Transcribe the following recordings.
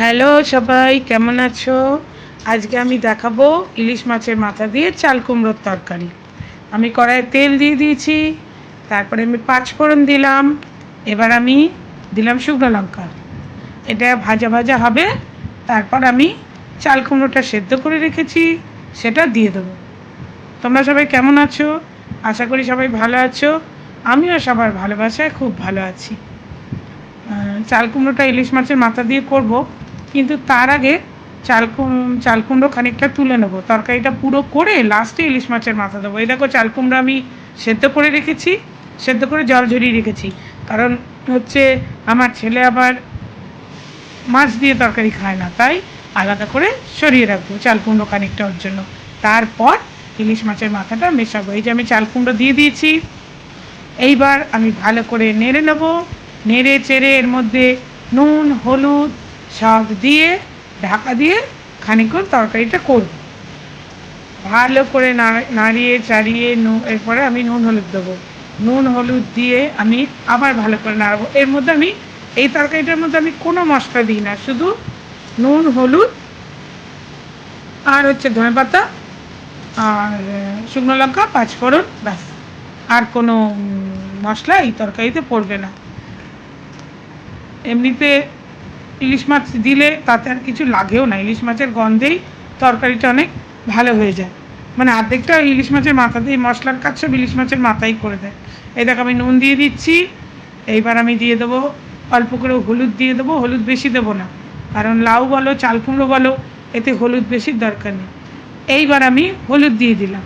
Hello সবাই, কেমন আছো? আজকে আমি দেখাবো ইলিশ মাছের মাথা দিয়ে চাল কুমড়োর তরকারি। আমি কড়াইয়ে তেল দিয়ে দিয়েছি, তারপরে আমি পাঁচ ফোড়ন দিলাম, এবার আমি দিলাম শুকনো লঙ্কা। এটা ভাজা ভাজা হবে, তারপর আমি চাল কুমড়োটা সেদ্ধ করে রেখেছি, সেটা দিয়ে দেবো। তোমরা সবাই কেমন আছো? আশা করি সবাই ভালো আছো, আমিও সবার ভালোবাসায় খুব ভালো আছি। চাল কুমড়োটা ইলিশ মাছের মাথা দিয়ে করব। কিন্তু তার আগে চাল চাল কুমড়ো খানিকটা তুলে নেব। তরকারিটা পুরো করে লাস্টে ইলিশ মাছের মাথা দেবো। এই দেখো চাল কুমড়ো আমি সেদ্ধ করে রেখেছি, সেদ্ধ করে জল ঝরিয়ে রেখেছি। কারণ হচ্ছে আমার ছেলে আবার মাছ দিয়ে তরকারি খায় না, তাই আলাদা করে সরিয়ে রাখব চাল কুমড়ো খানিকটা ওর জন্য। তারপর ইলিশ মাছের মাথাটা মেশাবো। এই যে আমি চাল কুমড়ো দিয়ে দিয়েছি, এইবার আমি ভালো করে নেড়ে নেব। নেড়ে চেড়ে এর মধ্যে নুন, হলুদ সব দিয়ে, ঢাকা দিয়ে খানিকক্ষণ তরকারিটা করব। ভালো করে নাড়িয়ে চাড়িয়ে নুন এরপরে আমি নুন হলুদ দেবো। নুন হলুদ দিয়ে আমি আবার ভালো করে নাড়াবো। এর মধ্যে আমি, এই তরকারিটার মধ্যে আমি কোনো মশলা দিই না, শুধু নুন, হলুদ আর হচ্ছে ধনেপাতা আর শুকনো লঙ্কা, পাঁচফোড়ন, ব্যাস। আর কোনো মশলা এই তরকারিতে পড়বে না। এমনিতে ইলিশ মাছ দিলে তাতে আর কিছু লাগেও না। ইলিশ মাছের গন্ধেই তরকারিটা অনেক ভালো হয়ে যায়। মানে অর্ধেকটা ইলিশ মাছের মাথা দিয়ে মশলার কাজ সব ইলিশ মাছের মাথাই করে দেয়। এই দেখো আমি নুন দিয়ে দিচ্ছি। এইবার আমি দিয়ে দেবো অল্প করে হলুদ দিয়ে দেবো। হলুদ বেশি দেবো না। কারণ লাউ বলো চাল কুমড়ো বলো, এতে হলুদ বেশির দরকার নেই। এইবার আমি হলুদ দিয়ে দিলাম।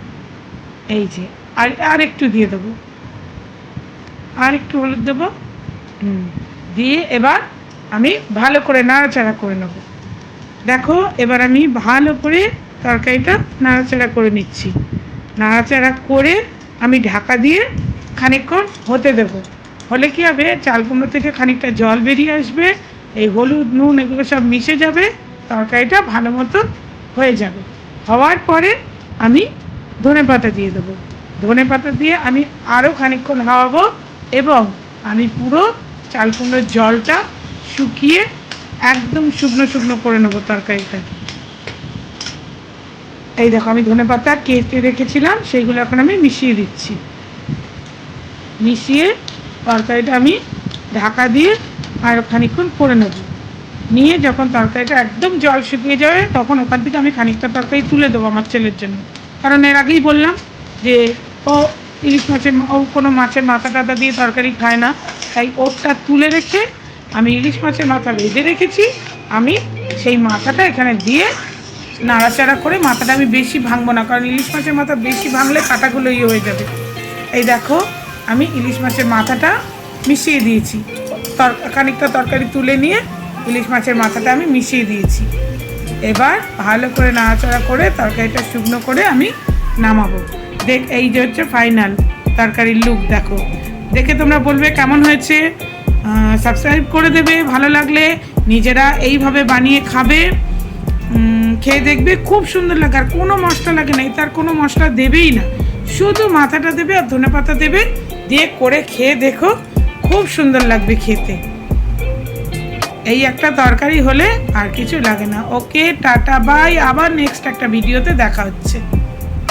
এই যে, আর আর একটু দিয়ে দেবো। আর একটু হলুদ দেবো। হুম, দিয়ে এবার আমি ভালো করে নাড়াচাড়া করে নেব। দেখো, এবার আমি ভালো করে তরকারিটা নাড়াচাড়া করে নিচ্ছি। নাড়াচাড়া করে আমি ঢাকা দিয়ে খানিকক্ষণ হতে দেব। হলে কি হবে? চাল কুমড়ো থেকে খানিকটা জল বেরিয়ে আসবে। এই হলুদ, নুন এগুলো সব মিশে যাবে। তরকারিটা ভালো মতো হয়ে যাবে। হওয়ার পরে আমি ধনে পাতা দিয়ে দেবো। ধনে পাতা দিয়ে আমি আরও খানিকক্ষণ হাওয়াবো এবং আমি পুরো চাল কুমড়োর জলটা শুকিয়ে একদম শুকনো শুকনো করে নেব তরকারিটা। এই দেখো, আমি ধনে পাতা কেটে রেখেছিলাম, সেইগুলো এখন আমি মিশিয়ে দিচ্ছি। মিশিয়ে তরকারিটা আমি ঢাকা দিয়ে আর খানিক্ষণ করে নেব। নিয়ে যখন তরকারিটা একদম জল শুকিয়ে যাবে, তখন ওখান থেকে আমি খানিকটা তরকারি তুলে দেবো আমার ছেলের জন্য। কারণ এর আগেই বললাম যে, ও ইলিশ মাছের ও কোনো মাছের মাথা টাতা দিয়ে তরকারি খায় না, তাই ওরটা তুলে রেখে আমি ইলিশ মাছের মাথা ভেজে রেখেছি। আমি সেই মাথাটা এখানে দিয়ে নাড়াচাড়া করে মাথাটা আমি বেশি ভাঙবো না, কারণ ইলিশ মাছের মাথা বেশি ভাঙলে কাটাগুলো ইয়ে হয়ে যাবে। এই দেখো, আমি ইলিশ মাছের মাথাটা মিশিয়ে দিয়েছি। তর, খানিকটা তরকারি তুলে নিয়ে ইলিশ মাছের মাথাটা আমি মিশিয়ে দিয়েছি। এবার ভালো করে নাড়াচাড়া করে তরকারিটা শুকনো করে আমি নামাবো। দেখ, এই যে হচ্ছে ফাইনাল তরকারির লুক দেখো। দেখে তোমরা বলবে কেমন হয়েছে? সাবস্ক্রাইব করে দেবে, ভালো লাগলে নিজেরা এইভাবে বানিয়ে খাবে। খেয়ে দেখবে, খুব সুন্দর লাগে। আর কোনো মশলা লাগে না, এতে আর কোনো মশলা দেবেই না। শুধু মাথাটা দেবে আর ধনে পাতা দেবে, দিয়ে করে খেয়ে দেখো, খুব সুন্দর লাগবে খেতে। এই একটা তরকারি হলে আর কিছু লাগে না। ওকে, টাটা বাই আবার নেক্সট একটা ভিডিওতে দেখা হচ্ছে।